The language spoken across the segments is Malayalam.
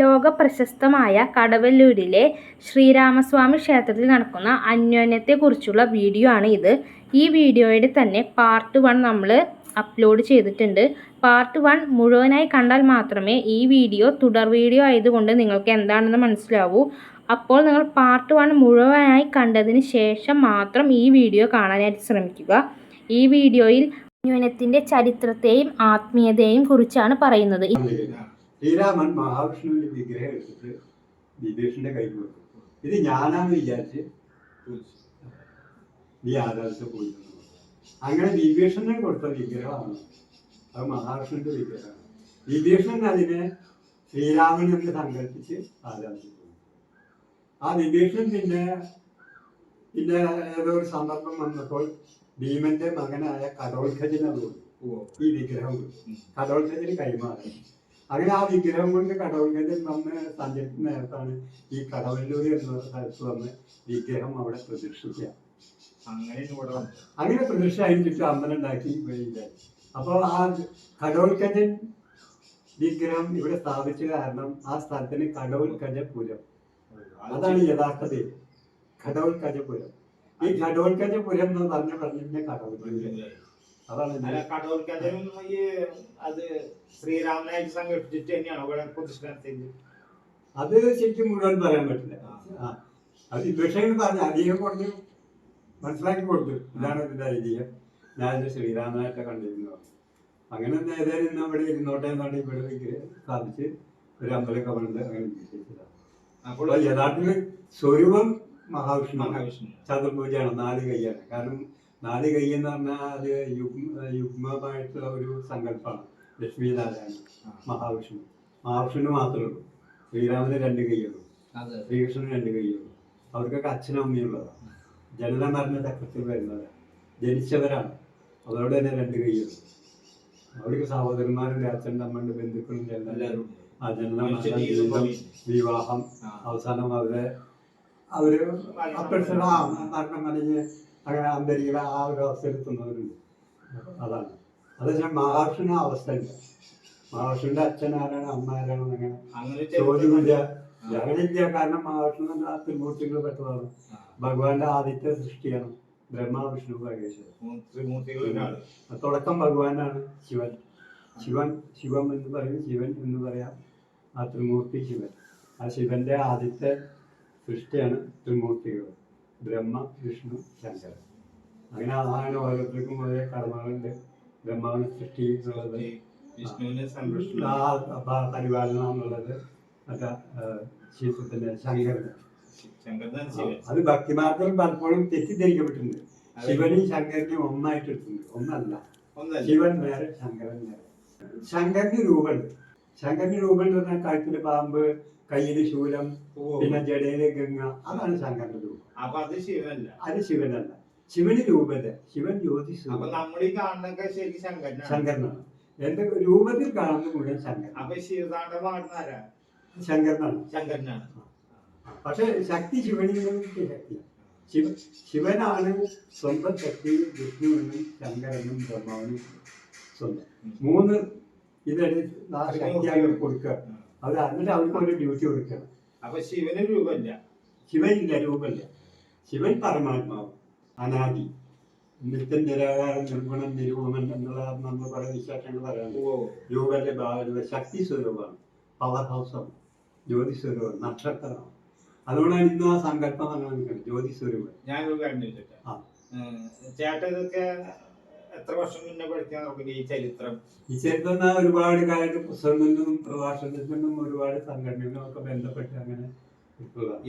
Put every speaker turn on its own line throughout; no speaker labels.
ലോകപ്രശസ്തമായ കടവല്ലൂരിലെ ശ്രീരാമസ്വാമി ക്ഷേത്രത്തിൽ നടക്കുന്ന അന്യോന്യത്തെക്കുറിച്ചുള്ള വീഡിയോ ആണ് ഇത്. ഈ വീഡിയോയുടെ തന്നെ പാർട്ട് വൺ നമ്മൾ അപ്ലോഡ് ചെയ്തിട്ടുണ്ട്. പാർട്ട് വൺ മുഴുവനായി കണ്ടാൽ മാത്രമേ ഈ വീഡിയോ തുടർ വീഡിയോ ആയതുകൊണ്ട് നിങ്ങൾക്ക് എന്താണെന്ന് മനസ്സിലാവൂ. അപ്പോൾ നിങ്ങൾ പാർട്ട് വൺ മുഴുവനായി കണ്ടതിന് ശേഷം മാത്രം ഈ വീഡിയോ കാണാനായിട്ട് ശ്രമിക്കുക. ഈ വീഡിയോയിൽ അന്യോന്യത്തിന്റെ ചരിത്രത്തെയും ആത്മീയതയെയും കുറിച്ചാണ് പറയുന്നത്.
ശ്രീരാമൻ മഹാവിഷ്ണുവിന്റെ വിഗ്രഹം എടുത്തിട്ട് വിഭീഷണന്റെ കയ്യിൽ കൊടുത്തു. ഇത് ഞാനാന്ന് വിചാരിച്ച് ഈ ആധാരത്തെ പോയി. അങ്ങനെ വിഭീഷണൻ കൊടുത്ത വിഗ്രഹമാണ്. അത് മഹാവിഷ്ണുവിന്റെ വിഗ്രഹമാണ്. വിഭീഷണൻ അതിനെ ശ്രീരാമൻ എന്ന് സങ്കല്പിച്ച് ആരാധിച്ചു. ആ വിഭീഷണൻ പിന്നെ പിന്നെ ഏതോ ഒരു സന്ദർഭം വന്നപ്പോൾ ഭീമന്റെ മകനായ കടോൽഖജന ഈ വിഗ്രഹം കൊടുത്തു. കടോൽഖജന് കൈമാറി. അങ്ങനെ ആ വിഗ്രഹം കൊണ്ട് കടവങ്കലിൽ വന്ന് സഞ്ചരിക്കുന്ന നേരത്താണ് ഈ കടവല്ലൂർ എന്ന സ്ഥലത്ത് വന്ന് വിഗ്രഹം അവിടെ പ്രതീക്ഷിക്കുക
അങ്ങനെ ഇവിടെ
അങ്ങനെ പ്രതീക്ഷ അതിന് അമ്പലം ഉണ്ടാക്കി വഴിയില്ല അപ്പോൾ ആ കടോൽക്കജൻ വിഗ്രഹം ഇവിടെ സ്ഥാപിച്ച കാരണം ആ സ്ഥലത്തിന് കടോൽക്കജപുരം അതാണ് യഥാർത്ഥ പേര് കടോൽക്കജപുരം ഈ കടോൽക്കജപുരം എന്ന് പറഞ്ഞ പറഞ്ഞ കടോൽക്കജ അതാണ്
ഈ അത് ശ്രീരാമനായിട്ട് സംഘടിപ്പിച്ചിട്ട് തന്നെയാണോ? ഇവിടെ പ്രതിഷ്ഠ നടത്തിയത്
അത് ശരിക്കും മുഴുവൻ പറയാൻ പറ്റില്ല. അത് വിഷയം പറഞ്ഞു അധികം കൊണ്ട് മനസ്സിലാക്കി കൊടുത്തു. ഇതാണ് ഇതിന്റെ ഐതിഹ്യം. ഞാനിത് ശ്രീരാമനായിട്ട് കണ്ടിരുന്നു അങ്ങനെ ഏതായാലും ഇന്ന് അവിടെ ഇരുന്നോട്ടെ എന്നാണ് ഇവിടെ സ്ഥാപിച്ച് ഒരു അമ്പലമൊക്കെ പണിത് അങ്ങനെ വിശേഷിച്ചതാണ്.
അപ്പോൾ
യഥാർത്ഥത്തിൽ സ്വരൂപം മഹാവിഷ്ണു
മഹാവിഷ്ണു
ചതുർപൂജയാണ് നാല് കൈയാണ്. കാരണം നാല് കൈ എന്ന് പറഞ്ഞാൽ അത് യുഗ്മ യുഗ്മമായിട്ടുള്ള ഒരു സങ്കല്പമാണ്. ലക്ഷ്മി നാരായണൻ മഹാവിഷ്ണു. മഹാവിഷ്ണു മാത്രമേ ഉള്ളൂ. ശ്രീരാമന് രണ്ട് കൈയുള്ളൂ
അതെ.
ശ്രീകൃഷ്ണന് രണ്ട് കൈയുള്ളൂ അവർക്കൊക്കെ അച്ഛനും അമ്മയുള്ളതാണ് ജനന മരണ ചക്രത്തിൽ വരുന്നവരാണ് ജനിച്ചവരാണ്. അവരോട് തന്നെ രണ്ട് കൈയുള്ളൂ അവർക്ക് സഹോദരന്മാരുണ്ട് അച്ഛൻ അമ്മയുടെ ബന്ധുക്കളും എല്ലാം
എല്ലാവരും
ആ ജനന വിവാഹം. അവസാനം അവരെ അവർ അപ്പഴത്തെ മരണം അല്ലെങ്കിൽ അങ്ങനെ അന്തരീക്ഷ ആ ഒരു അവസ്ഥയിലെത്തുന്നവരുണ്ട് അതാണ്. അത് മഹാവിഷ്ണു ആ അവസ്ഥയില്ല. മഹാവിഷ്ണുവിന്റെ അച്ഛൻ ആരാണ് അമ്മ ആരാണ് അങ്ങനെ ചോദ്യമില്ല. ജഗനില്ല കാരണം മഹാവിഷ്ണു എന്ന ത്രിമൂർത്തികൾ പെട്ടതാണ്. ഭഗവാന്റെ ആദ്യത്തെ സൃഷ്ടിയാണ് ബ്രഹ്മ വിഷ്ണു മഹേശ്വരൻ. തുടക്കം ഭഗവാനാണ് ശിവൻ. ശിവൻ ശിവം എന്ന് പറയും ശിവൻ എന്ന് പറയാം. ആ ത്രിമൂർത്തി ശിവൻ. ആ ശിവന്റെ ആദ്യത്തെ സൃഷ്ടിയാണ് ത്രിമൂർത്തികൾ ബ്രഹ്മ വിഷ്ണു ശങ്കരൻ. അങ്ങനെ അതാണ് ഓരോരുത്തർക്കും ഓരോ കർമ്മങ്ങളുണ്ട്. ബ്രഹ്മാവിനെ സൃഷ്ടി എന്നുള്ളത്
വിഷ്ണുവിനെ സംരക്ഷണം
പരിപാലനം എന്നുള്ളത് മറ്റേ
ശിവത്തിന്റെ ശങ്കരന്
അത് ഭക്തിമാർഗം പലപ്പോഴും തെറ്റിദ്ധരിക്കപ്പെട്ടിട്ടുണ്ട്. ശിവനും ശങ്കരനെയും ഒന്നായിട്ട് എടുത്തിട്ടുണ്ട് ഒന്നല്ല. ശിവൻ നേരെ ശങ്കരൻ നേരെ ശങ്കരന് രൂപമുണ്ട് ശങ്കരന് രൂപം എന്ന് പറഞ്ഞാൽ കഴുത്തിൽ പാമ്പ് കയ്യിൽ ശൂലം. പിന്നെ ജടയിൽ ഗംഗ അതാണ് ശങ്കരന്റെ രൂപം.
അപ്പൊ അത് ശിവനല്ല.
അത് ശിവനല്ല. ശിവന് രൂപല്ല. ശിവൻ ജ്യോതിഷ്
നമ്മൾ ഈ കാണുന്നൊക്കെ ശരി ശങ്കരനാണ്.
ശങ്കരനാണ്. എന്റെ രൂപത്തിൽ കാണുന്ന മുഴുവൻ ശങ്കരൻ.
അപ്പൊ ശിവതാണ്ഡവ
ശങ്കരനാണ്.
ശങ്കരനാണ്.
പക്ഷെ ശക്തി ശിവനിൽ നിന്നും ശക്തിയാണ്. ശിവ ശിവനാണ് സ്വന്തം ശക്തി വിഷ്ണുവിനും ശങ്കരനും ബ്രഹ്മാവിനും സ്വന്തം. മൂന്ന് ഇതെടുത്ത് കൊടുക്കുക. അവർ എന്നിട്ട് അവർക്ക് ഒരു ഡ്യൂട്ടി കൊടുക്കണം.
അപ്പൊ ശിവന് രൂപമില്ല.
ശിവനില്ല രൂപമില്ല. ശിവൻ പരമാത്മാവ് അനാദി. നിത്യം നിരാകാരം നിർഗുണം നിരൂപമൻ എന്നുള്ള നമ്മൾ പല വിശേഷങ്ങൾ
പറയുന്നത്
രൂപന്റെ ഭാവന ശക്തി സ്വരൂപമാണ്. പവർ ഹൗസാണ് ജ്യോതി സ്വരൂപം നക്ഷത്രമാണ് അതുകൊണ്ടാണ് ഇന്നും ആ സങ്കല്പം അങ്ങനെ ജ്യോതി സ്വരൂപം.
ഞാൻ
ആ.
ചേട്ടൻ ഇതൊക്കെ എത്ര വർഷം മുന്നേ പഠിക്കാൻ തുടങ്ങി ഈ ചരിത്രം?
ഈ ചരിത്രം ഒരുപാട് കാലത്ത് പുസ്തകങ്ങളിലും നിന്നും ഒരുപാട് സംഘടനകളൊക്കെ ബന്ധപ്പെട്ട് അങ്ങനെ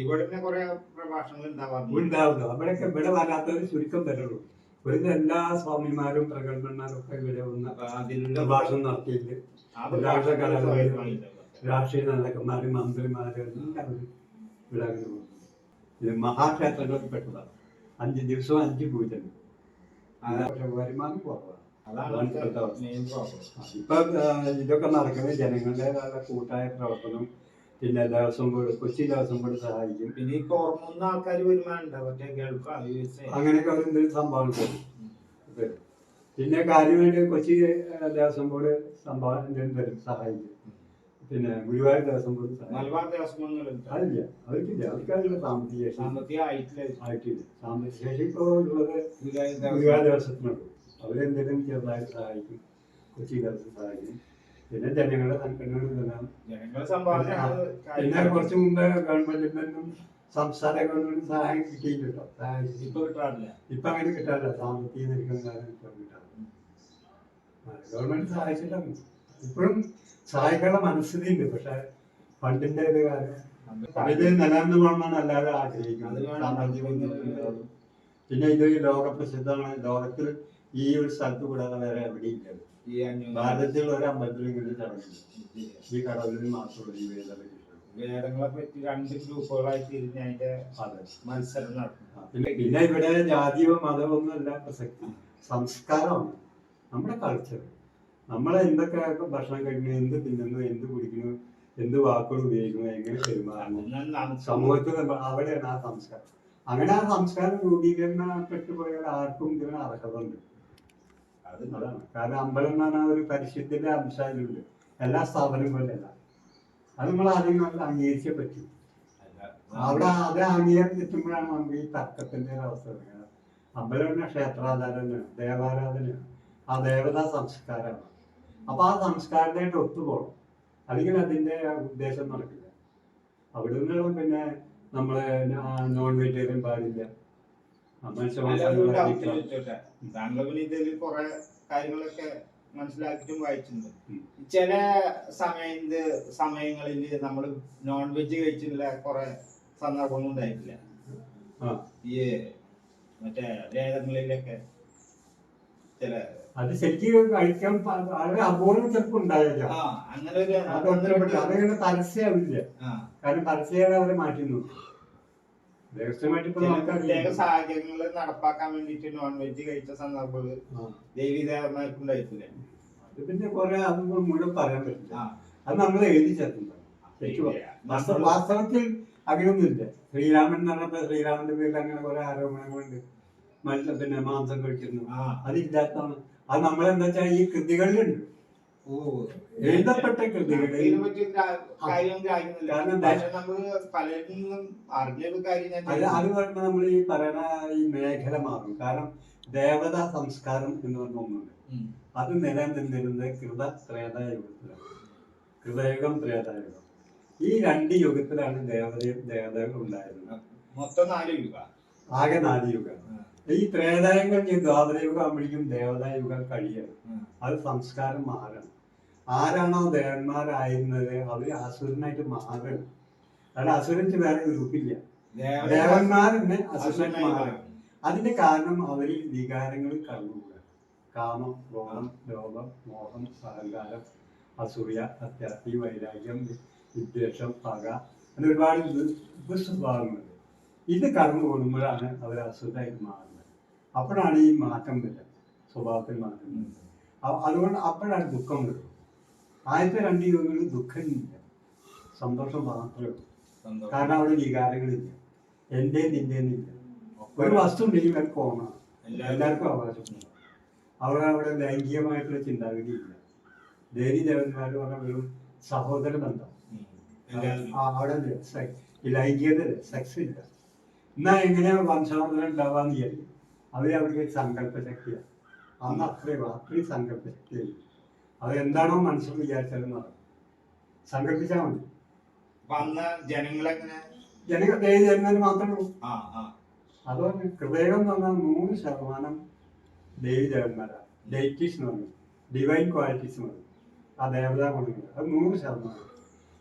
ഇവിടെ കുറെ പ്രഭാഷണങ്ങൾ ഉണ്ടാവാറുണ്ട്.
ഉണ്ടാവുന്നു അവിടെയൊക്കെ ഇവിടെ വരാത്തവർ ചുരുക്കം വരുള്ളൂ ഇവിടുത്തെ എല്ലാ സ്വാമിമാരും പ്രഗത്ഭന്മാരും ഒക്കെ ഇവിടെ വന്ന് പ്രഭാഷണം നടത്തിയിട്ട്. രാഷ്ട്രീയ നേതാക്കന്മാര് മന്ത്രിമാര് എല്ലാവരും ഇവിടെ അങ്ങനെ വന്നു. ഇത് മഹാക്ഷേത്രങ്ങളിൽ പെട്ടതാണ്. അഞ്ച് ദിവസവും അഞ്ച് പൂജ പക്ഷെ വരുമാനം കുറവാണ്. ഇപ്പൊ ഇതൊക്കെ നടക്കുന്നത് ജനങ്ങളുടെ കൂട്ടായ പ്രവർത്തനം പിന്നെ ദേവസ്വം ബോർഡ് കൊച്ചി ദേവസ്വം ബോർഡ് സഹായിക്കും.
പിന്നെ ഈ പുറമൊന്നും ആൾക്കാർ വരുമാനം.
അങ്ങനെയൊക്കെ എന്തെങ്കിലും സംഭാവന തരും. പിന്നെ കാര്യമായിട്ട് കൊച്ചി ദേവസ്വം ബോർഡ് സംഭാവന എന്തെങ്കിലും തരും സഹായിക്കും. പിന്നെ ഗുരുവായൂർ ദേവസ്വം ബോർഡ്
മലബാർ ദേവസ്വങ്ങളുണ്ട്
അതില്ല അവർക്കില്ല അവർക്കതിനുള്ള സാമ്പത്തിക
സാമ്പത്തിക ആയിട്ടില്ല
സാമ്പത്തിക ശേഷി ഇപ്പോൾ ഉള്ളത്
ഗുരുവായൂർ ദേവസ്വം
ദിവസത്തിനുള്ളൂ അവരെന്തെങ്കിലും ചെറുതായിട്ട് സഹായിക്കും. കൊച്ചി ദേവസ്വം സഹായിക്കും. പിന്നെ ജനങ്ങളുടെ പിന്നെ. കുറച്ച് മുമ്പ് ഗവൺമെന്റിൽ നിന്നും സംസ്ഥാന ഗവൺമെന്റ് സഹായം സഹായിച്ചു
ഇപ്പൊ കിട്ടാറില്ല.
ഇപ്പൊ അങ്ങനെ കിട്ടാറില്ല. സാമ്പത്തിക ഇപ്പൊ കിട്ടാറില്ല. ഗവൺമെന്റ് സഹായിച്ചിട്ടാണ് ഇപ്പോഴും സഹായിക്കാനുള്ള മനസ്സിലുണ്ട്. പക്ഷെ ഫണ്ടിന്റെ ഒരു കാര്യം ഇത് നിലനിന്ന് പോകണമെന്നാണ് എല്ലാവരും ആഗ്രഹിക്കുന്നത്. പിന്നെ ഇത് ലോക പ്രസിദ്ധമാണ്. ലോകത്തിൽ ഈ ഒരു സ്ഥലത്ത് കൂടാതെ വേറെ എവിടെയില്ല. ഭാരതത്തിൽ ഒരു അമ്പലത്തിൽ ഇങ്ങനെ ചടങ്ങില്ല ഈ കടവിൽ മാത്രമുള്ള ഈ വേദന
വേദങ്ങളെ പറ്റി രണ്ട് ഗ്രൂപ്പുകളായി തിരിഞ്ഞ് അതിന്റെ
അതെ.
മത്സരം
ആ, പിന്നെ ഇവിടെ ജാതിയോ മതമോ ഒന്നും അല്ല പ്രസക്തി. സംസ്കാരമാണ്. നമ്മുടെ കൾച്ചർ നമ്മൾ എന്തൊക്കെ ഭക്ഷണം കഴിക്കുന്നു എന്ത് തിന്നുന്നു എന്ത് കുടിക്കുന്നു എന്ത് വാക്കുകൾ ഉപയോഗിക്കുന്നു എങ്ങനെ പെരുമാറുന്നു. സമൂഹത്തിൽ അവിടെയാണ് ആ സംസ്കാരം. അങ്ങനെ ആ സംസ്കാരം രൂപീകരണപ്പെട്ടു പോയ ആർക്കും ഇതിന് അർഹത ഉണ്ട് കാരണം അമ്പലം എന്ന് പറഞ്ഞാൽ ഒരു പരിശുദ്ധിന്റെ അംശമുണ്ട് എല്ലാ സ്ഥാപനവും പോലെയല്ല അത് നമ്മൾ ആദ്യം നല്ല അംഗീകരിച്ചേ പറ്റൂ. അവിടെ അത് അംഗീകാരം നമ്മൾ നമുക്ക് ഈ തർക്കത്തിന്റെ അവസ്ഥ അമ്പലം തന്നെ ദേവാരാധന ആ ദേവതാ സംസ്കാരമാണ്. അപ്പൊ ആ സംസ്കാരമായിട്ട് ഒത്തുപോകണം. അല്ലെങ്കിൽ അതിന്റെ ഉദ്ദേശം നടക്കില്ല. അവിടെ നിന്നുള്ള പിന്നെ നമ്മൾ നോൺ വെജിറ്റേറിയൻ പാടില്ല?
താങ്കൾ പിന്നെ ഇതിൽ കുറെ കാര്യങ്ങളൊക്കെ മനസ്സിലാക്കിയിട്ടും വായിച്ചിട്ടുണ്ട്. ചില സമയം സമയങ്ങളിൽ നമ്മൾ നോൺ വെജ് കഴിച്ചിട്ടുള്ള കുറെ സന്ദർഭങ്ങൾ ഉണ്ടായിട്ടില്ല. ഈ മറ്റേ വേദങ്ങളിലൊക്കെ ചില
അത് ശരിക്കും കഴിക്കാൻ വളരെ അപൂർവം ചിലപ്പോൾ ഇവിടെ അതങ്ങനെ പരസ്യമാവില്ല. കാരണം പരസ്യമാണ് അവരെ മാറ്റി നോക്കും രഹസ്യമായിട്ട് ഇപ്പൊ
ചില പ്രത്യേക സാഹചര്യങ്ങളിൽ നടപ്പാക്കാൻ വേണ്ടിട്ട് നോൺ വെജ് കഴിച്ച സന്ദർഭങ്ങൾ ദേവീദേവന്മാർക്കുണ്ടായിട്ടില്ലേ
അത് പിന്നെ കുറെ അത് മുഴുവൻ പറയാൻ പറ്റില്ല. അത് നമ്മൾ എഴുതി ചേർത്തുണ്ടാവും വാസ്തവത്തിൽ അങ്ങനെയൊന്നുമില്ല. ശ്രീരാമൻ എന്ന് പറഞ്ഞപ്പോ ശ്രീരാമന്റെ പേരിൽ അങ്ങനെ കുറെ ആരോപണങ്ങളുണ്ട്. മത്സ്യ പിന്നെ മാംസം കഴിക്കുന്നു.
ആ
അതില്ലാത്തതാണ് അത് നമ്മളെന്താ വെച്ചാൽ ഈ കൃതികളിലുണ്ട്.
ഓ
എഴുതപ്പെട്ട കൃതികളിൽ.
അല്ല
അത് പറയുമ്പോൾ നമ്മൾ ഈ പറയണ ഈ മേഖല മാറും. കാരണം ദേവതാ സംസ്കാരം എന്ന് പറഞ്ഞ ഒന്നുണ്ട്. അത് നിലനിന്നിരുന്നത് കൃത ത്രേതാ യുഗത്തിലാണ് കൃതയുഗം ത്രേതായുഗം. ഈ രണ്ട് യുഗത്തിലാണ് ദേവതയും ദേവതകളും ഉണ്ടായിരുന്നത്.
മൊത്തം നാല് യുഗ.
ആകെ നാല് യുഗം. ഈ ത്രേതായുഗം കഴിഞ്ഞ് ദ്വാപരയുഗം ആകുമ്പോഴേക്കും ദേവതായുഗം കഴിയണം. അത് സംസ്കാരം മാറണം. ആരാണോ ദേവന്മാരായിരുന്നത് അവർ അസുരനായിട്ട് മാറണം. കാരണം അസുരന് വേറെ ഗ്രൂപ്പില്ല ദേവന്മാർ തന്നെ അസുരനായിട്ട് മാറണം. അതിന്റെ കാരണം അവരിൽ വികാരങ്ങൾ കടന്നുകൂടാ കാമം ക്രോധം ലോകം മോഹം സഹങ്കാരം അസൂയ അത്യാസി വൈരാഗ്യം വിദ്വേഷം പക അങ്ങനെ ഒരുപാട് ദുസ്വഭാവങ്ങളുണ്ട് ഇത് കടന്നു കൂടുമ്പോഴാണ് അവർ അസുഖമായിട്ട് മാറുന്നത്. അപ്പോഴാണ് ഈ മാറ്റം വരുന്നത് സ്വഭാവത്തിൽ മാറ്റം വരുന്നത് അതുകൊണ്ട് അപ്പോഴാണ് ദുഃഖം വരുന്നത് ആദ്യത്തെ രണ്ട് യോഗങ്ങളിൽ ദുഃഖമില്ല. സന്തോഷം മാത്രമേ കാരണം അവിടെ വികാരങ്ങളില്ല. എന്റെ ഇല്ല. ഒരു വസ്തു ഉണ്ടെങ്കിൽ ഇവർക്ക് കോമണാണ് എല്ലാവർക്കും. അവകാശമുണ്ട് അവിടെ അവിടെ ലൈംഗികമായിട്ടുള്ള ചിന്താഗതി ഇല്ല. ദേവി ദേവന്മാർ പറഞ്ഞ വെറും സഹോദര ബന്ധം. അവിടെ. ലൈംഗികത സെക്സ് ഇല്ല. എന്നാ എങ്ങനെയാണ് വംശാവതരം ഉണ്ടാവാന്ന് വിചാരിക്കും. അവർ അവർക്ക് സങ്കല്പ ശക്തിയാണ് അന്ന് അത്രയും അത്രയും സങ്കല്പ അതെന്താണോ എന്താണോ മനസ്സിൽ വിചാരിച്ചാലും നടക്കും സങ്കല്പിച്ചാൽ മതി.
അന്ന് ജനങ്ങളെങ്ങനെ?
ജനങ്ങൾ ദേവി മാത്രമേ ഉള്ളൂ. അതുകൊണ്ട് ഹൃദയം എന്ന് പറഞ്ഞാൽ നൂറ് ശതമാനം ദേവി ദേവന്മാരാണ് ഡേറ്റീസ് എന്ന് പറഞ്ഞു. ഡിവൈൻ ക്വാളിറ്റീസ് എന്ന് പറഞ്ഞു. ആ ദേവതാ ഗുണങ്ങൾ. അത് നൂറ് ശതമാനം.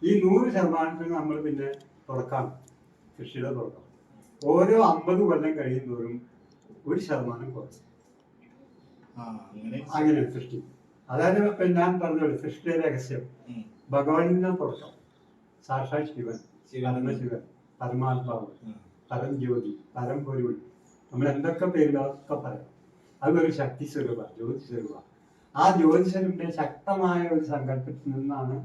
ഈ നൂറ് ശതമാനത്തിന് നമ്മൾ പിന്നെ തുറക്കാണ്. കൃഷിയുടെ തുറക്കാം ഓരോ അമ്പത് കൊല്ലം കഴിയുന്നതോറും ഒരു ശതമാനം
കുറച്ച്. അങ്ങനെ?
സൃഷ്ടി അതായത് ഇപ്പൊ ഞാൻ പറഞ്ഞത് സൃഷ്ടിയുടെ രഹസ്യം.
ഭഗവാനിൽ
നിന്ന് തുറക്കാം സാക്ഷാൽ ശിവൻ.
ശിവൻ.
പരമശിവൻ പരമാത്മാവ്. പരം ജ്യോതി. പരം പൊരുൾ. നമ്മൾ എന്തൊക്കെ പേരിലൊക്കെ പറയാം. അതൊരു ശക്തി സ്വരൂപ ജ്യോതി സ്വരൂപ. ആ ജ്യോതി ശക്തമായ ഒരു സങ്കല്പത്തിൽ നിന്നാണ്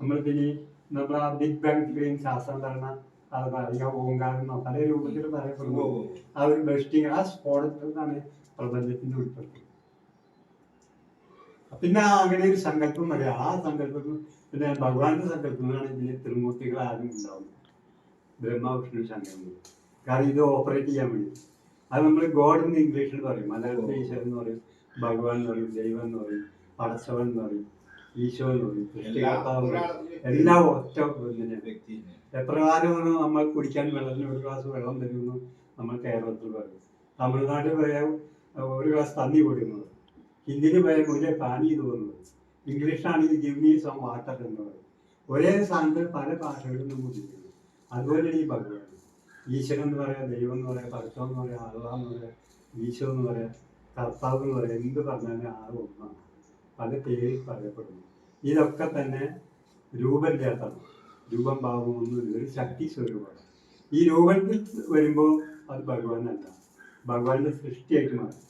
നമ്മൾ പിന്നെ നമ്മൾ ആ ബിഗ് ബാങ് തിയറിയും ശാസ്ത്രം ധാരണ അത് പറയുക ഓങ്കാരം പല രൂപത്തിൽ പറയപ്പെടുന്നു ആ ഒരു ബെസ്റ്റിങ് ആ സ്ഫോടനത്തിൽ നിന്നാണ് പ്രപഞ്ചത്തിന്റെ ഉൽപ്പത്തി. പിന്നെ അങ്ങനെ ഒരു സങ്കല്പം വരിക ആ സങ്കല്പത്തിൽ പിന്നെ ഭഗവാന്റെ സങ്കല്പങ്ങളാണ് ഇതിന് ത്രിമൂർത്തികൾ ആദ്യം ഉണ്ടാവുന്നത്. ബ്രഹ്മവിഷ്ണു സങ്കല്പം. കാരണം ഇത് ഓപ്പറേറ്റ് ചെയ്യാൻ വേണ്ടി. അത് നമ്മൾ ഗോഡ് എന്ന് ഇംഗ്ലീഷിൽ പറയും. മലയാളത്തിൽ ഈശ്വരൻ എന്ന് പറയും ഭഗവാൻ എന്ന് പറയും ദൈവം എന്ന് പറയും പടച്ചവൻ എന്ന് പറയും. ഈശോ എന്ന് പറയും. സൃഷ്ടികർത്താവ് എന്ന് പറയും. എല്ലാം ഒറ്റ ഇതിനെ
വ്യക്തിനെ
എപ്രകാരമാണ് നമ്മൾ കുടിക്കാൻ വെള്ളത്തിന് ഒരു ഗ്ലാസ് വെള്ളം തരുമെന്ന് നമ്മൾ കേരളത്തിൽ പറയും. തമിഴ്നാട്ടിൽ പറയാം ഒരു ഗ്ലാസ് തന്നി കൊടുക്കുന്നത്. ഹിന്ദിയിൽ പറയാം മുന്നേ പാനി എന്ന് പോകുന്നത് ഇംഗ്ലീഷാണെങ്കിൽ ഗിവ് മീ സം വാട്ടർ എന്ന് പറയും. ഒരേ സ്ഥാനത്ത് പല ഭാഷകളിലും നമ്മൾ ഉപയോഗിക്കുന്നു അതുപോലെയാണ് ഈ ഭഗവാൻ. ഈശ്വരൻ എന്ന് പറയാം ദൈവം എന്ന് പറയാം പരത്തം എന്ന് പറയാം അള്ള എന്ന് പറയാം ഈശോ എന്ന് പറയാം കർത്താവ് എന്ന് പറയാം എന്ത് പറഞ്ഞാലും ആ ഒന്നാണ്. പല പേരിൽ പറയപ്പെടുന്നു. ഇതൊക്കെ തന്നെ രൂപമില്ലാത്തതാണ് രൂപം ഭാവം ഒരു ശക്തി സ്വരൂപമാണ്. ഈ രൂപത്തിൽ വരുമ്പോൾ അത് ഭഗവാനല്ല ഭഗവാന്റെ സൃഷ്ടിയായിട്ട് മാറും.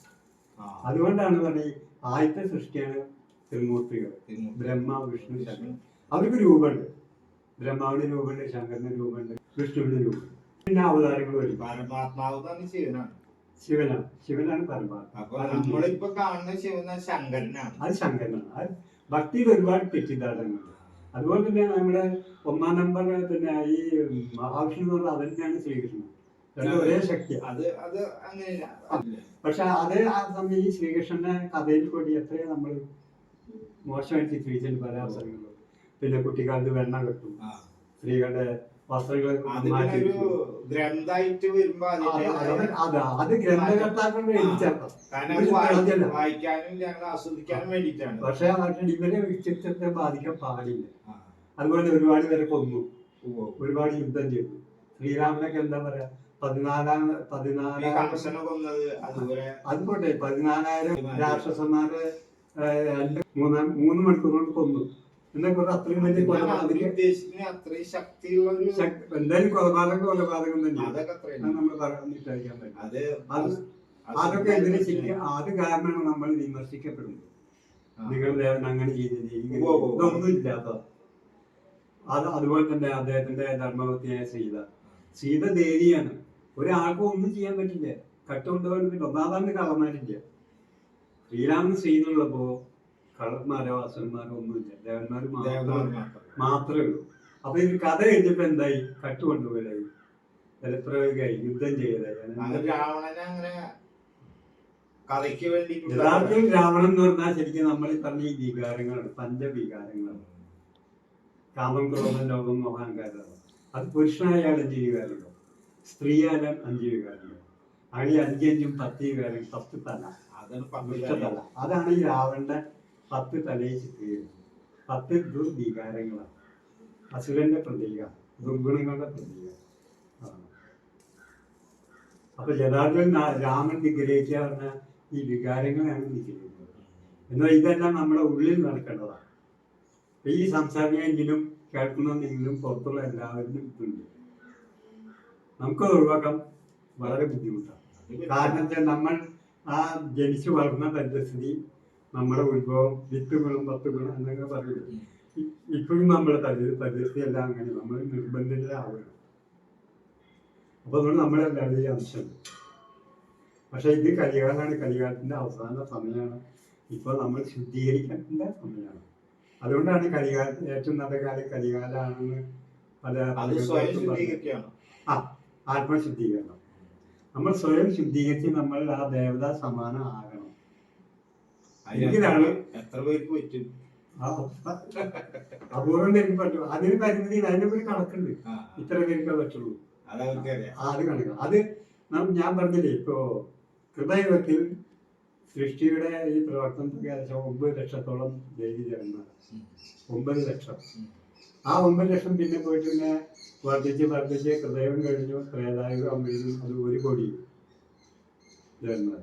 അതുകൊണ്ടാണ് പറഞ്ഞത് ആദ്യത്തെ സൃഷ്ടിയാണ് ത്രിമൂർത്തികൾ.
തിരുമൂർത്തി.
ബ്രഹ്മ വിഷ്ണു ശങ്കർ അവർക്ക് രൂപമുണ്ട്. ബ്രഹ്മാവിന് രൂപമുണ്ട് ശങ്കരന് രൂപമുണ്ട് വിഷ്ണുവിന് രൂപമുണ്ട്. പിന്നെ അവതാരങ്ങൾ വരും.
പരമാത്മാവ് തന്നെ ശിവനാണ്
ശിവനാണ്. ശിവനാണ് പരമാത്മ.
അപ്പൊ നമ്മളിപ്പോ കാണുന്ന ശിവന ശങ്കരനാണ്.
അത് ശങ്കരനാണ്. അത് ഭക്തിയിൽ ഒരുപാട് തെറ്റിദ്ധാരണങ്ങൾ അതുപോലെ തന്നെ നമ്മുടെ ഒന്നാം നമ്പർ പിന്നെ ഈ മഹാവിഷ്ണു എന്ന് പറഞ്ഞാൽ അതന്നെയാണ് ശ്രീകൃഷ്ണൻ. ഒരേ ശക്തി.
അത് അത് അങ്ങനെയല്ല.
പക്ഷെ അത് ആ സമയം ഈ ശ്രീകൃഷ്ണന്റെ കഥയിൽ കൂടി എത്രയും നമ്മൾ മോശമായിട്ട് ചിത്രീകരിച്ചിട്ടുണ്ട് പല അവസരങ്ങളിലും. പിന്നെ കുട്ടിക്കാലത്ത് വെണ്ണ കെട്ടും. സ്ത്രീകളുടെ വസ്ത്രങ്ങൾ.
ഗ്രന്ഥായിട്ട് വരുമ്പോ
അത് ഗ്രന്ഥകർത്താക്കളുടെ
വായിക്കാനും ഞങ്ങൾ ആസ്വദിക്കാനും വേണ്ടിയിട്ടാണ്.
പക്ഷെ ഇവരെ വ്യക്തിത്വത്തെ ബാധിക്കാൻ പാടില്ല. അതുപോലെ ഒരുപാട് പേരെ കൊന്നു. ഒരുപാട് യുദ്ധം ചെയ്തു. ശ്രീരാമനൊക്കെ എന്താ പറയാ? പതിനാലാം പതിനാലാം
അതുപോട്ടെ കൊന്നത് അതുപോലെ
പതിനാലായിരം രാക്ഷസന്മാരെ രണ്ട് മൂന്നാം മൂന്ന് മണിക്കൂർ കൊണ്ട് കൊന്നു. എന്നൊക്കെ അത്രയും വലിയ കൊലപാതകം
അത്രയും ശക്തിയുള്ള ഒരു
എന്തായാലും കൊലപാതകം കൊലപാതകം തന്നെയാണ് നമ്മൾ പറ്റും.
അത്
അതൊക്കെ എന്തിനു ശരിക്കും അത് കാരണമാണ് നമ്മൾ വിമർശിക്കപ്പെടുന്നത്. നിങ്ങൾ അങ്ങനെ. ഇതൊന്നും ഇല്ലാത്ത അത് അതുപോലെ തന്നെ അദ്ദേഹത്തിന്റെ ധർമ്മപത്നിയായ സീത. സീത ദേവിയാണ്. ഒരാൾക്കും ഒന്നും ചെയ്യാൻ പറ്റില്ല. കട്ടുകൊണ്ടുപോകാൻ പറ്റില്ല ഒന്നാമതാണ് കള്ളന്മാരില്ല. ശ്രീരാമൻ സീനുള്ളപ്പോ കള്ളന്മാരോ അസുരന്മാരോ ഒന്നുമില്ല. ദേവന്മാർ
മാത്രമേ
മാത്രം
മാത്രം.
മാത്രമേ ഉള്ളൂ. അപ്പൊ ഇത് കഥ കഴിഞ്ഞപ്പോ എന്തായി? കട്ടുകൊണ്ടുപോയതായി. ബലപ്രയോഗമായി യുദ്ധം ചെയ്തതായി. യഥാർത്ഥത്തിൽ രാവണൻ എന്ന് പറഞ്ഞാൽ ശരിക്കും നമ്മൾ ഈ പറഞ്ഞ ഈ വികാരങ്ങളാണ് പഞ്ചവികാരങ്ങളാണ്. കാമം ക്രോധം ലോകം മോഹാങ്കാരം അത് പുരുഷനായാലും അഞ്ച് വികാരമുണ്ടോ. സ്ത്രീയായാലും അഞ്ച് വികാരമുണ്ടോ. അങ്ങനെ ഈ അഞ്ചഞ്ചും പത്ത് വികാരം പത്ത് തല.
അതാണ്
ഈ രാവണന്റെ പത്ത് തലയിൽ ചിത്രീകരിച്ചു പത്ത് ദുർവികാരങ്ങളാണ് അസുരന്റെ പ്രതീക ദുർഗുണങ്ങളുടെ പ്രതീക. അപ്പൊ യഥാർത്ഥത്തിൽ രാമൻ നിഗ്രഹിക്കുക പറഞ്ഞ ഈ വികാരങ്ങളെയാണ് നിഗ്രഹിക്കുന്നത് എന്നാൽ ഇതെല്ലാം നമ്മുടെ ഉള്ളിൽ നടക്കേണ്ടതാണ്. ഈ സംസാരിക്കെങ്കിലും കേൾക്കുന്നെങ്കിലും പുറത്തുള്ള എല്ലാവരും ഇതുണ്ട്. നമുക്ക് ഒഴിവാക്കാൻ വളരെ ബുദ്ധിമുട്ടാണ്. കാരണം നമ്മൾ ആ ജനിച്ചു വളർന്ന പരിസ്ഥിതി നമ്മുടെ ഉത്ഭവം വിത്ത് ഗുണം പത്ത് ഗുണം എന്നൊക്കെ പറയുന്നത്. ഇപ്പോഴും നമ്മുടെ പരി പരിസ്ഥിതി എല്ലാം അങ്ങനെ നമ്മൾ നിർബന്ധിതരാവണം. അപ്പൊ അതുകൊണ്ട് നമ്മുടെ ഈ അംശം. പക്ഷെ ഇത് കലികാലമാണ് കലികാലത്തിന്റെ അവസാന സമയമാണ്. ഇപ്പൊ നമ്മൾ ശുദ്ധീകരിക്കേണ്ട സമയമാണ്. അതുകൊണ്ടാണ് കലികാല ഏറ്റവും നല്ല കാലം കലികാലമാണെന്ന് പല ആ ആത്മശുദ്ധീകരണം. നമ്മൾ സ്വയം ശുദ്ധീകരിച്ച് നമ്മൾ ആ ദേവതാ സമാനം ആകണം.
എത്ര പേർക്ക് പറ്റും?
ആ അപൂർവം പേർക്ക് പറ്റും. അതിന് പരിമിതി അതിന്റെ ഒരു കണക്കുണ്ട്. ഇത്ര പേർക്കേ പറ്റുള്ളൂ.
അത്
കണക്ക്. അത് ഞാൻ പറഞ്ഞില്ലേ ഇപ്പോ ഹൃദയത്തിൽ സൃഷ്ടിയുടെ ഈ പ്രവർത്തനം ഏകദേശം ഒമ്പത് ലക്ഷത്തോളം ദേവി ചേർന്ന ഒമ്പത് ലക്ഷം. ആ ഒമ്പത് ലക്ഷം പിന്നെ പോയിട്ട് പിന്നെ വർദ്ധിച്ച് വർദ്ധിച്ച് ഹൃദയം കഴിഞ്ഞു ത്രേതായുഗം കഴിഞ്ഞു അത് ഒരു കോടി ജന്മം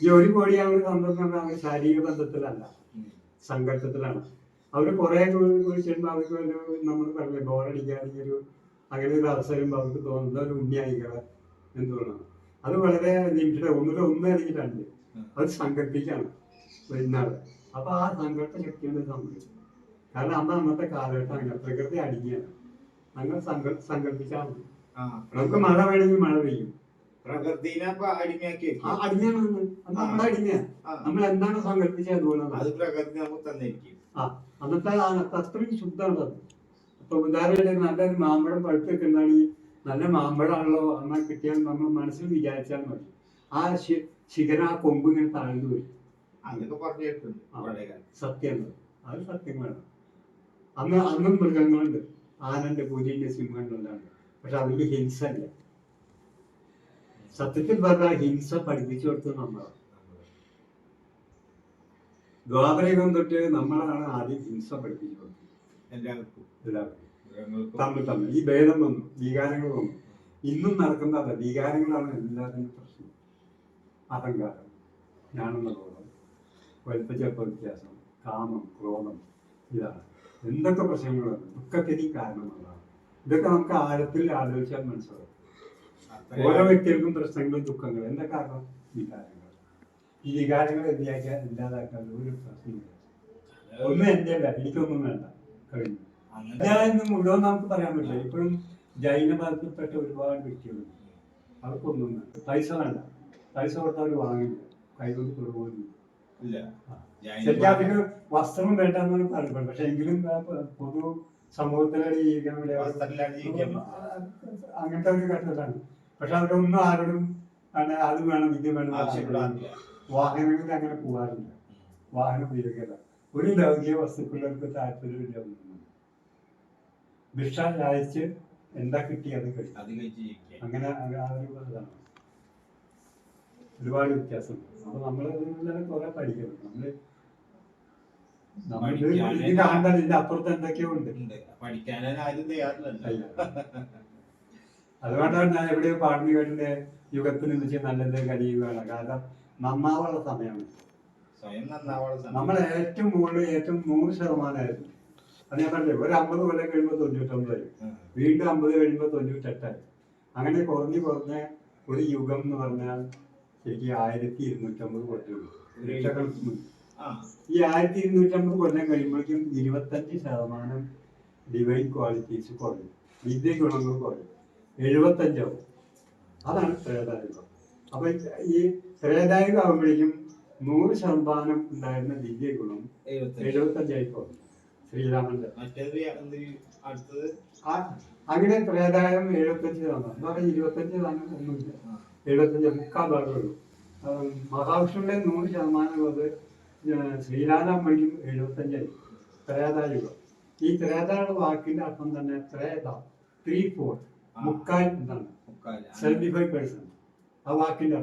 ഈ ഒരു കോടി അവർ സമ്പന്നം അവർ ശാരീരിക ബന്ധത്തിലല്ല. സംഘർഷത്തിലാണ്. അവർ കുറെ കുഴിച്ചിടുമ്പോൾ അവർക്ക് ഒരു നമ്മൾ പറഞ്ഞില്ലേ ബോറടിക്കാതെ ഒരു അങ്ങനെ ഒരു അവസരം അവർക്ക് തോന്നുന്നത് ഒരു ഉണ്ണിയായിക്കളെ എന്ന് തോന്നണം അത് വളരെ നിമിഷം ഒന്നിട്ട് ഒന്ന് അല്ലെങ്കിൽ രണ്ട്. അത് സങ്കല്പിക്കാണ് ഇന്നാൾ. അപ്പൊ ആ സങ്കല്പ ശക്തിയാണ് സംഭവിച്ചത് കാരണം അന്ന് അന്നത്തെ കാലഘട്ടം അങ്ങനെ പ്രകൃതി അടിക്കുകയാണ് അങ്ങനെ സങ്കൽ സങ്കല്പിച്ചാൽ നമുക്ക് മഴ വേണമെങ്കിൽ മഴ പെയ്യും.
പ്രകൃതിനെ അടിമയാക്കി
അടിമയാണ് നമ്മൾ. അത് നമ്മുടെ അടിമയാ. നമ്മൾ എന്താണ് സങ്കല്പിച്ചത് അതുപോലെ
അത് പ്രകൃതി നമുക്ക് തന്നിരിക്കും.
അന്നത്തെ അത്രയും ശുദ്ധമാണ് അപ്പൊ ഉദാഹരണമായിട്ട് നല്ലൊരു മാമ്പഴം പഴുത്തൊക്കെ വെക്കുന്നാണെങ്കിൽ നല്ല മാമ്പഴമാണല്ലോ അമ്മ കിട്ടിയാൽ നമ്മൾ മനസ്സിൽ വിചാരിച്ചാൽ മതി. ആ ശിഖര ആ കൊമ്പ് ഇങ്ങനെ താഴ്ന്നു വരും.
അതൊക്കെ.
സത്യമാണ്. അത് സത്യങ്ങളാണ്. അന്ന് അന്നും മൃഗങ്ങളുണ്ട്. ആനന്റെ പുലിയുണ്ട് സിംഹങ്ങളുണ്ടാണ് പക്ഷെ അതിൽ ഹിംസ ഇല്ല സത്യത്തിൽ പറഞ്ഞാൽ ഹിംസ പഠിപ്പിച്ചു കൊടുത്തത് നമ്മളാണ് ദ്വാപരയുഗം തൊട്ട് നമ്മളാണ് ആദ്യം ഹിംസ പഠിപ്പിച്ചു കൊടുത്തത്.
എല്ലാവർക്കും.
എല്ലാവർക്കും. തമ്മിൽ തമ്മിൽ. ഈ ഭേദം വന്നു. വികാരങ്ങൾ വന്നു. ഇന്നും നടക്കുന്നതല്ല വികാരങ്ങളാണ് എല്ലാത്തിനും പ്രശ്നം. അഹങ്കാരം ഞാനെന്ന ബോധം വലുപ്പച്ചപ്പ വ്യത്യാസം കാമം ക്രോധം ഇതാണ്. എന്തൊക്കെ പ്രശ്നങ്ങളാണ്? ദുഃഖത്തിന് കാരണമുള്ളതാണ്. ഇതൊക്കെ നമുക്ക് ആഴത്തിൽ ആലോചിച്ചാൽ മനസ്സിലാവും. ഓരോ വ്യക്തികൾക്കും പ്രശ്നങ്ങളും ദുഃഖങ്ങളും. എന്താ കാരണം? വികാരങ്ങൾ ഈ വികാരങ്ങൾ എന്തിയാക്കാൻ ഇല്ലാതാക്കാൻ ഒരു പ്രശ്നമില്ല. ഒന്നും എന്റെ അല്ല. എനിക്കൊന്നും വേണ്ട. കഴിഞ്ഞു.
അങ്ങനെ.
മുഴുവൻ നമുക്ക് പറയാൻ പറ്റില്ല. ഇപ്പോഴും ജൈന മതത്തിൽപ്പെട്ട ഒരുപാട് വ്യക്തികളുണ്ട്. അവർക്കൊന്നും വേണ്ട. പൈസ വേണ്ട. പൈസ കൊടുത്താൽ അവർ വാങ്ങില്ല. കൈകൊണ്ട്
ഇല്ല.
ശരിക്കും അവർക്ക് വസ്ത്രം വേണ്ട എന്നാണ് പറയുന്നത് പക്ഷെ എങ്കിലും പൊതു സമൂഹത്തിലെ ജീവിക്കാൻ അങ്ങനത്തെ ഒരു ഘട്ടത്തിലാണ്. പക്ഷെ അവിടെ ഒന്നും ആരോടും അത് വേണം ഇത് വേണം
ആവശ്യപ്പെടാറില്ല
വാഹനങ്ങളിൽ അങ്ങനെ പോകാറില്ല. വാഹനം ഉപയോഗിക്കില്ല ഒരു ലൗകിക വസ്തുക്കൾക്ക് താല്പര്യമില്ല ഭിക്ഷ ലായിച്ച് എന്താ കിട്ടി അത് കഴിക്കും അങ്ങനെ ആ ഒരു ഇതാണ്. ഒരുപാട് വ്യത്യാസം. അപ്പൊ നമ്മൾ തന്നെ കുറെ പഠിക്കണം. നമ്മൾ
നമ്മൾ
ഇതിന്റെ ആണ്ടാൽ ഇതിന്റെ അപ്പുറത്ത് എന്തൊക്കെയോ ഉണ്ട്.
പഠിക്കാനും ആരും
അല്ല. അതുകൊണ്ടാണ് ഞാൻ എവിടെയോ പാടുന്ന കേട്ടിന്റെ യുഗത്തിൽ വെച്ച് നല്ലത് കഴിയുകയാണ് കാരണം നന്നാവാനുള്ള സമയമാണ്.
സ്വയം നന്നാവാനുള്ള സമയം.
നമ്മൾ ഏറ്റവും മുകളിൽ ഏറ്റവും നൂറ് ശതമാനമായിരുന്നു. അത് ഞാൻ പറഞ്ഞില്ലേ ഒരു അമ്പത് കൊല്ലം കഴിയുമ്പോൾ തൊണ്ണൂറ്റൊമ്പത് വരും.
ഉം.
വീണ്ടും അമ്പത് കഴിയുമ്പോൾ തൊണ്ണൂറ്റെട്ടായി അങ്ങനെ കുറഞ്ഞു കുറഞ്ഞ ഒരു യുഗം എന്ന് പറഞ്ഞാൽ ശരിക്കും ആയിരത്തി ഇരുന്നൂറ്റമ്പത് കൊല്ലമുള്ളൂ
ആ.
ഈ ആയിരത്തി ഇരുന്നൂറ്റമ്പത് കൊല്ലം കഴിയുമ്പോഴേക്കും ഇരുപത്തഞ്ച് ശതമാനം ഡിവൈൻ ക്വാളിറ്റീസ് കുറയും. വിദ്യ ഗുണങ്ങൾ കുറയും. എഴുപത്തഞ്ചാവും. അതാണ് ത്രേതായുഗം. അപ്പൊ ഈ ത്രേതായുഗം ആകുമ്പോഴേക്കും നൂറ് ശതമാനം ഉണ്ടായിരുന്ന ദിവ്യ ഗുണം
എഴുപത്തഞ്ച്.
എഴുപത്തഞ്ചായി പോകും. ശ്രീരാമന്റെ. അങ്ങനെ ത്രേതായം എഴുപത്തഞ്ച് ശതമാനം. എന്ന് പറഞ്ഞാൽ ഇരുപത്തഞ്ച് ശതമാനം ഒന്നുമില്ല. എഴുപത്തഞ്ച് മുക്കാൽ ഭാഗമുള്ളൂ. മഹാവിഷ്ണുവിന്റെ നൂറ് ശതമാനം അത് വഴിയും എഴുപത്തഞ്ചായി. ത്രേതായുഗം. ഈ ത്രേതയുടെ വാക്കിന്റെ അർത്ഥം തന്നെ ത്രേത. Three four. മുക്കാൽ എന്നാണ്. സെവന്റി ഫൈവ് പേഴ്സെന്റ് ആ വാക്കിന്റെ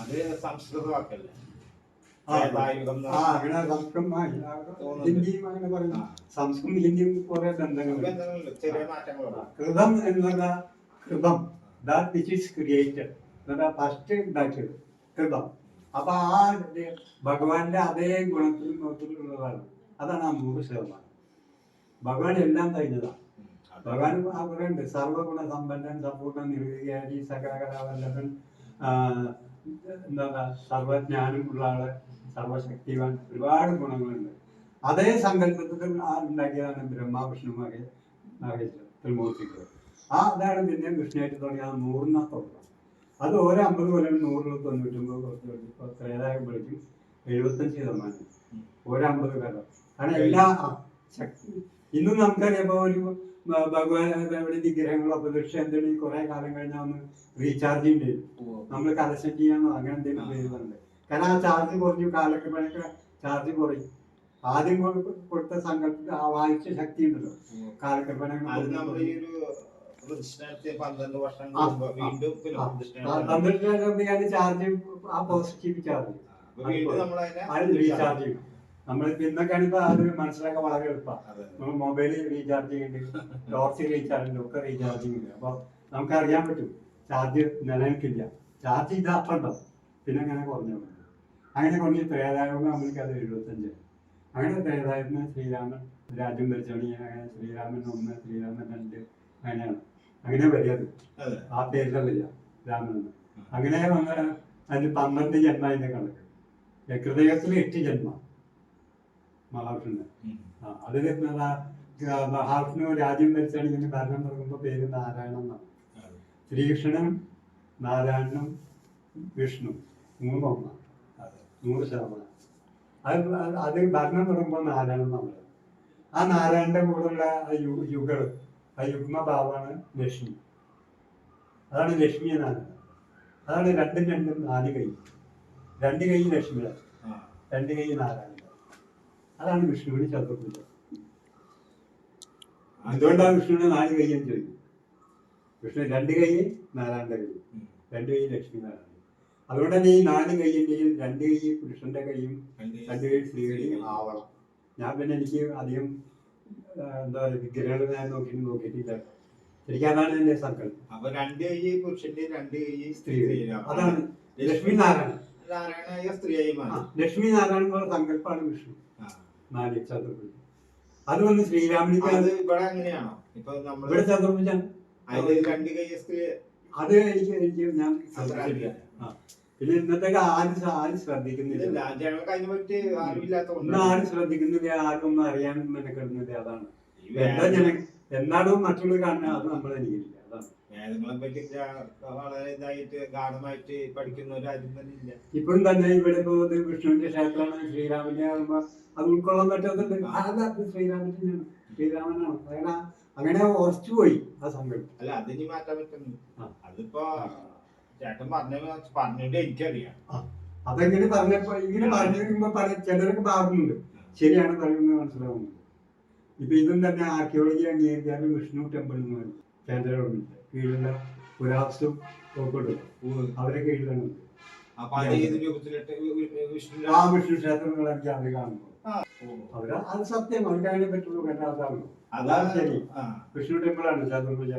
അത് സംസ്കൃത വാക്കല്ലേ?
അങ്ങനെ സംസ്കൃതം. ഹിന്ദിയും അങ്ങനെ പറയുന്നു. സംസ്കൃതം ഹിന്ദിയും കുറെ ബന്ധങ്ങളുണ്ട്. കൃതം എന്നുള്ള കൃതം ദാറ്റ് വിച്ച് ഈസ് ക്രിയേറ്റഡ് എന്നുള്ള ഫസ്റ്റ് ഉണ്ടാക്കിയത്. കൃതം അപ്പൊ ആ ഭഗവാന്റെ അതേ ഗുണത്തിലും നോക്കിലുള്ളതാണ് അതാണ് ആ നൂറ് ശതമാനം. ഭഗവാൻ എല്ലാം കഴിഞ്ഞതാണ് ഭഗവാൻ കുറെ ഉണ്ട് സർവഗുണ സമ്പന്നൻ സമ്പൂർണ നിർവികാരി സകലകലാവല്ലഭൻ എന്താ സർവജ്ഞാനം ഉള്ള ആൾ സർവശക്തിവാൻ ഒരുപാട് ഗുണങ്ങളുണ്ട്. അതേ സങ്കല്പത്തിൽ ഉണ്ടാക്കിയതാണ് ബ്രഹ്മ വിഷ്ണു മഹേ മഹേശ്വരൻ ത്രിമൂർത്തികൾ ആ അതാണ് പിന്നെ കൃഷ്ണയായിട്ട് തുടങ്ങിയ ആ നൂറിനകത്തുള്ളത് അത് ഓരോ അമ്പത് കൊല്ലം നൂറിൽ തൊണ്ണൂറ്റൊമ്പത് കുറച്ച് ത്രേതാകുമ്പോഴേക്കും എഴുപത്തഞ്ച് ശതമാനം. ഓരോ അമ്പത് കൊല്ലം. കാരണം എല്ലാ ശക്തി ഇന്നും നമുക്കറിയാം ഇപ്പൊ ഒരു ഭഗവാൻ വിഗ്രഹങ്ങളൊക്കെ വിഗ്രഹങ്ങളോ പ്രതിഷ്ഠ എന്തെങ്കിലും കുറെ കാലം കഴിഞ്ഞാൽ ഒന്ന് റീചാർജ് ചെയ്യേണ്ടി വരും
ഉവ്വ്.
നമ്മൾ കലക്ഷൻ ചെയ്യാനോ അങ്ങനെ എന്തെങ്കിലും ചെയ്യുന്നുണ്ട് കാരണം ആ ചാർജ് കുറഞ്ഞു കാലക്രമേണൊക്കെ ചാർജ് കുറയും ആദ്യം കൊടുത്ത സങ്കല്പ ആ വായിച്ച ശക്തി ഉണ്ടല്ലോ. കാലക്രമേണ
പന്ത്രണ്ട് വർഷം.
ചാർജ് ആ പോസിറ്റീവ് ചാർജ് അത് റീചാർജ് ചെയ്യും നമ്മൾ ഇന്നൊക്കെയാണ് ഇപ്പൊ അത് മനസ്സിലാക്കാൻ വളരെ എളുപ്പമാണ്. നമ്മൾ മൊബൈൽ റീചാർജ് ചെയ്യുന്നുണ്ട് ടോർച്ച് റീചാർജ് ഉണ്ട് ഒക്കെ റീചാർജ് ചെയ്യുന്നുണ്ട് അപ്പൊ നമുക്ക് അറിയാൻ പറ്റും ചാർജ് നിലനിൽക്കില്ല. ചാർജ് ഇതാക്കണ്ടോ ഉണ്ടാവും. പിന്നെ അങ്ങനെ കുറഞ്ഞു അങ്ങനെ കുറഞ്ഞ് ത്രേതായുഗം നമ്മൾക്ക് അത് എഴുപത്തഞ്ച്. അങ്ങനെ ത്രേതായുഗം ശ്രീരാമൻ രാജ്യം ഭരിച്ചാണ് അങ്ങനെ ശ്രീരാമൻ ഒന്ന് ശ്രീരാമൻ രണ്ട് അങ്ങനെയാണ്. അങ്ങനെ വരിക അത്.
അതെ.
ആ പേരിലല്ല രാമൻ അങ്ങനെ അതിന് പന്ത്രണ്ട് ജന്മ അതിന്റെ കണക്ക്. ഹൃദയത്തിൽ എട്ട് ജന്മ. മഹാവിഷ്ണു അത് മഹാവിഷ്ണു രാജ്യം ഭരിച്ചാണ് ഇതിന് ഭരണം തുടങ്ങുമ്പോൾ പേര് നാരായണൻ എന്നാണ്. ശ്രീകൃഷ്ണനും നാരായണനും വിഷ്ണു മൂന്നൊന്ന് നൂറ് ശതമാനം അത് അത് ഭരണം തുടങ്ങുമ്പോൾ നാരായണൻ നമ്മൾ ആ നാരായണന്റെ കൂടെയുള്ള ആ യു- യുഗൾ ആ യുഗ്മഭാവമാണ് ലക്ഷ്മി. അതാണ് ലക്ഷ്മി നാരായണൻ അതാണ് രണ്ടും രണ്ടും നാല് കൈ. രണ്ട് കൈ
ലക്ഷ്മിയാണ്
രണ്ട് കൈ നാരായണന്റെ അതാണ് വിഷ്ണുവിന് ചതുർഭുജം. അതുകൊണ്ടാണ് വിഷ്ണുവിനെ നാല് കൈയും ചോദിച്ചു ചോദിക്കും വിഷ്ണു രണ്ട് കൈ നാലാണ്ട കൈ. രണ്ട് കൈ ലക്ഷ്മി നാരായണൻ അതുകൊണ്ട് തന്നെ ഈ നാല് കൈയിന്റെയും രണ്ട് കൈ പുരുഷന്റെ കൈയും രണ്ട് കൈ സ്ത്രീയുടെയും ആവണം. ഞാൻ പിന്നെ എനിക്ക് അധികം എന്താ പറയുക വിഗ്രഹങ്ങൾ ഞാൻ നോക്കി നോക്കിയിട്ടില്ല. ശരിക്കും അതാണ് എന്റെ സങ്കല്പം
അപ്പൊ രണ്ട് കൈ പുരുഷന്റെ രണ്ട് കൈ
സ്ത്രീ അതാണ്. ലക്ഷ്മി നാരായണൻ.
നാരായണ സ്ത്രീയായി
ലക്ഷ്മി നാരായണൻ സങ്കല്പാണ് സങ്കല്പമാണ് വിഷ്ണു. നാല് ചതുർഭുജം. അത് വന്ന് ശ്രീരാമനിക്ക്
അത് ഇവിടെ അങ്ങനെയാണോ? ഇപ്പൊ
ഇവിടെ
ചതുർഭുജം
അത് എനിക്ക് എനിക്ക് ഞാൻ. പിന്നെ ഇന്നത്തെ ആരും ആരും ശ്രദ്ധിക്കുന്നില്ല. ആരും ശ്രദ്ധിക്കുന്നില്ല ആരും ഒന്നും അറിയാനും മെനക്കെടുന്നില്ല അതാണ്. എന്താ ജന എന്താണോ മറ്റുള്ളവർ കാണുന്നത് അത് നമ്മൾ അതാണ്
വേദങ്ങളെ പറ്റി ജാ- വളരെ ഇതായിട്ട് ഗാഠമായിട്ട് പഠിക്കുന്ന ഒരു ആരും തന്നെ ഇല്ല.
ഇപ്പോഴും തന്നെ ഇവിടെ പോകുന്നത് വിഷ്ണുവിന്റെ ക്ഷേത്രമാണ് ശ്രീരാമന്റെ ആകുമ്പോ അത് ഉൾക്കൊള്ളാൻ പറ്റാത്തത് അത് ശ്രീരാമന്റെ ശ്രീരാമനാണ്. അങ്ങനെ അങ്ങനെ ഉറച്ചു പോയി ആ സംഭവം.
അല്ല അതിനി മാറ്റാൻ പറ്റുന്നു. അതിപ്പോ ചേട്ടൻ പറഞ്ഞ പറഞ്ഞിട്ട് എനിക്കറിയാം.
അതെങ്ങനെ പറഞ്ഞപ്പോ ഇങ്ങനെ പറഞ്ഞിരിക്കുമ്പോ പല ചിലരൊക്കെ പാടുന്നുണ്ട്. ശരിയാണ് പറയുന്നത് മനസ്സിലാവുന്നത്. ഇപ്പൊ ഇതും തന്നെ ആർക്കിയോളജി അംഗീകരിച്ചാലും വിഷ്ണു ടെമ്പിൾ എന്ന് പറയും കേന്ദ്ര ഗവൺമെന്റ് കീഴിലുള്ള പുരാവസ്തു വകുപ്പുണ്ട് അവരെ കീഴിലാണ് ആ വിഷ്ണു ക്ഷേത്രങ്ങളൊക്കെ അവർ കാണുമ്പോൾ അവർ അത് സത്യം. അവർക്ക് അതിനെ പറ്റുള്ളൂ കണ്ടാത്താണല്ലോ
അതാണ്
ശരി. വിഷ്ണു ടെമ്പിളാണ് ചതുർഭുജ